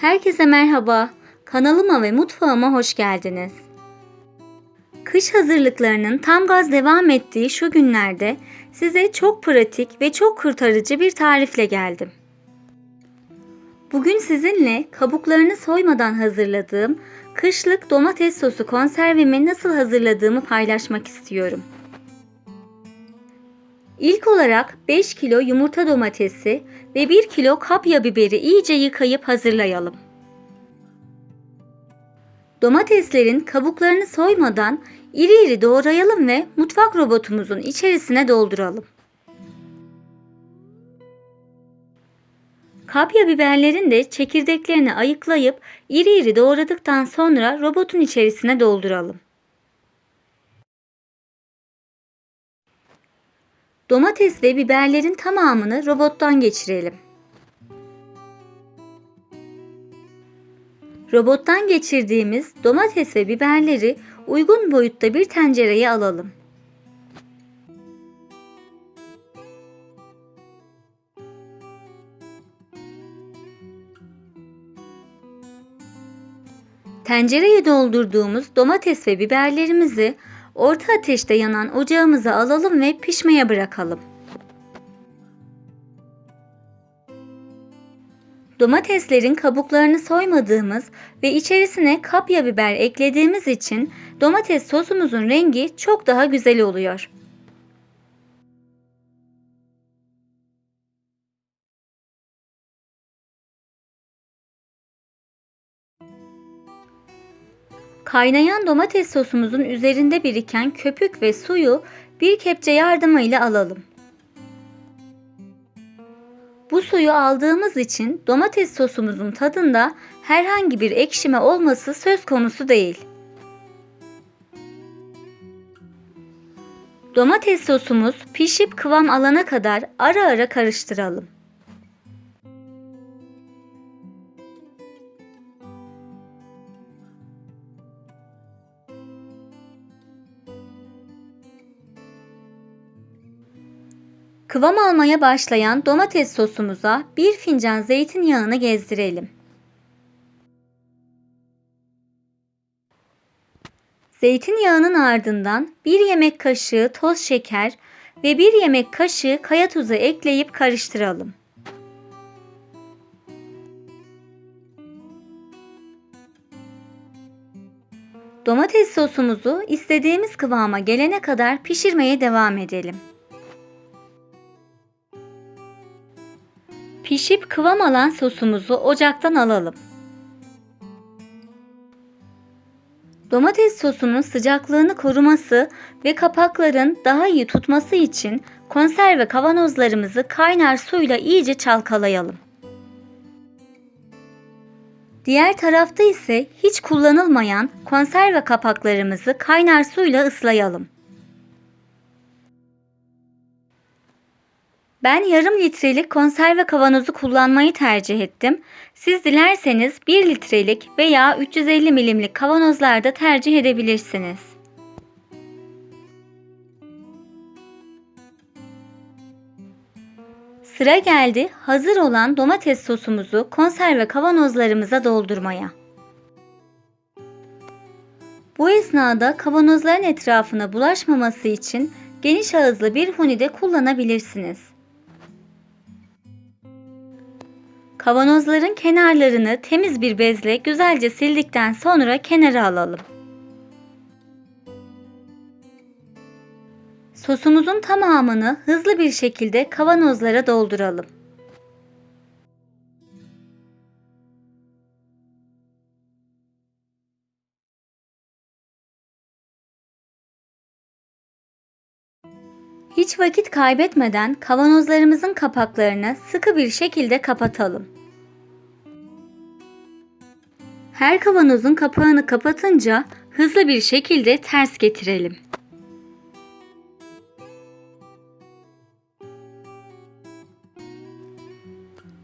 Herkese merhaba. Kanalıma ve mutfağıma hoş geldiniz. Kış hazırlıklarının tam gaz devam ettiği şu günlerde size çok pratik ve çok kurtarıcı bir tarifle geldim. Bugün sizinle kabuklarını soymadan hazırladığım kışlık domates sosu konservemi nasıl hazırladığımı paylaşmak istiyorum. İlk olarak 5 kilo yumurta domatesi ve 1 kilo kapya biberi iyice yıkayıp hazırlayalım. Domateslerin kabuklarını soymadan iri iri doğrayalım ve mutfak robotumuzun içerisine dolduralım. Kapya biberlerin de çekirdeklerini ayıklayıp iri iri doğradıktan sonra robotun içerisine dolduralım. Domates ve biberlerin tamamını robottan geçirelim. Robottan geçirdiğimiz domates ve biberleri uygun boyutta bir tencereye alalım. Tencereye doldurduğumuz domates ve biberlerimizi orta ateşte yanan ocağımıza alalım ve pişmeye bırakalım. Domateslerin kabuklarını soymadığımız ve içerisine kapya biber eklediğimiz için domates sosumuzun rengi çok daha güzel oluyor. Kaynayan domates sosumuzun üzerinde biriken köpük ve suyu bir kepçe yardımıyla alalım. Bu suyu aldığımız için domates sosumuzun tadında herhangi bir ekşime olması söz konusu değil. Domates sosumuz pişip kıvam alana kadar ara ara karıştıralım. Kıvam almaya başlayan domates sosumuza bir fincan zeytinyağını gezdirelim. Zeytinyağının ardından bir yemek kaşığı toz şeker ve bir yemek kaşığı kaya tuzu ekleyip karıştıralım. Domates sosumuzu istediğimiz kıvama gelene kadar pişirmeye devam edelim. Pişip kıvam alan sosumuzu ocaktan alalım. Domates sosunun sıcaklığını koruması ve kapakların daha iyi tutması için konserve kavanozlarımızı kaynar suyla iyice çalkalayalım. Diğer tarafta ise hiç kullanılmayan konserve kapaklarımızı kaynar suyla ıslayalım. Ben yarım litrelik konserve kavanozu kullanmayı tercih ettim. Siz dilerseniz 1 litrelik veya 350 milimlik kavanozlarda tercih edebilirsiniz. Sıra geldi hazır olan domates sosumuzu konserve kavanozlarımıza doldurmaya. Bu esnada kavanozların etrafına bulaşmaması için geniş ağızlı bir hunide kullanabilirsiniz. Kavanozların kenarlarını temiz bir bezle güzelce sildikten sonra kenara alalım. Sosumuzun tamamını hızlı bir şekilde kavanozlara dolduralım. Hiç vakit kaybetmeden kavanozlarımızın kapaklarını sıkı bir şekilde kapatalım. Her kavanozun kapağını kapatınca hızlı bir şekilde ters getirelim.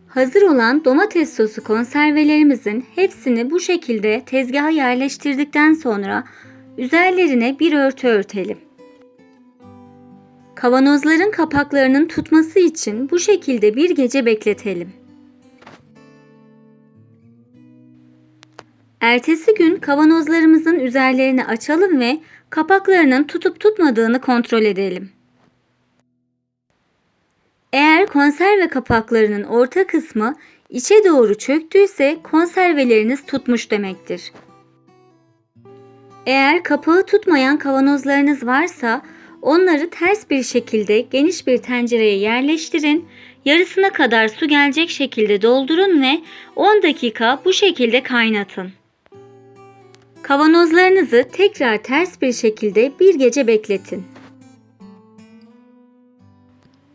Hazır olan domates sosu konservelerimizin hepsini bu şekilde tezgaha yerleştirdikten sonra üzerlerine bir örtü örtelim. Kavanozların kapaklarının tutması için bu şekilde bir gece bekletelim. Ertesi gün kavanozlarımızın üzerlerini açalım ve kapaklarının tutup tutmadığını kontrol edelim. Eğer konserve kapaklarının orta kısmı içe doğru çöktüyse konserveleriniz tutmuş demektir. Eğer kapağı tutmayan kavanozlarınız varsa onları ters bir şekilde geniş bir tencereye yerleştirin. Yarısına kadar su gelecek şekilde doldurun ve 10 dakika bu şekilde kaynatın. Kavanozlarınızı tekrar ters bir şekilde bir gece bekletin.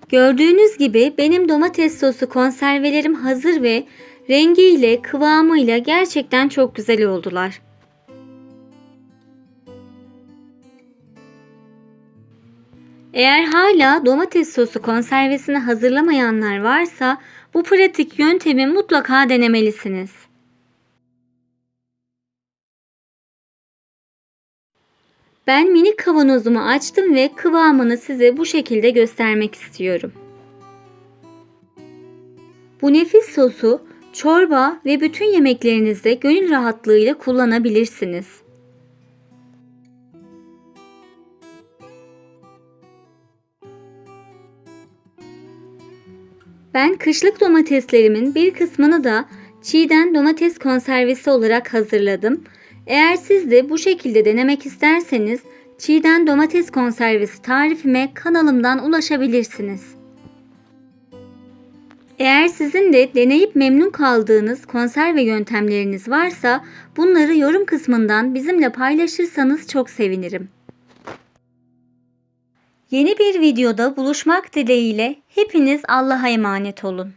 Gördüğünüz gibi benim domates sosu konservelerim hazır ve rengiyle, kıvamıyla gerçekten çok güzel oldular. Eğer hala domates sosu konservesini hazırlamayanlar varsa bu pratik yöntemi mutlaka denemelisiniz. Ben minik kavanozumu açtım ve kıvamını size bu şekilde göstermek istiyorum. Bu nefis sosu çorba ve bütün yemeklerinizde gönül rahatlığıyla kullanabilirsiniz. Ben kışlık domateslerimin bir kısmını da çiğden domates konservesi olarak hazırladım. Eğer siz de bu şekilde denemek isterseniz çiğden domates konservesi tarifime kanalımdan ulaşabilirsiniz. Eğer sizin de deneyip memnun kaldığınız konserve yöntemleriniz varsa bunları yorum kısmından bizimle paylaşırsanız çok sevinirim. Yeni bir videoda buluşmak dileğiyle hepiniz Allah'a emanet olun.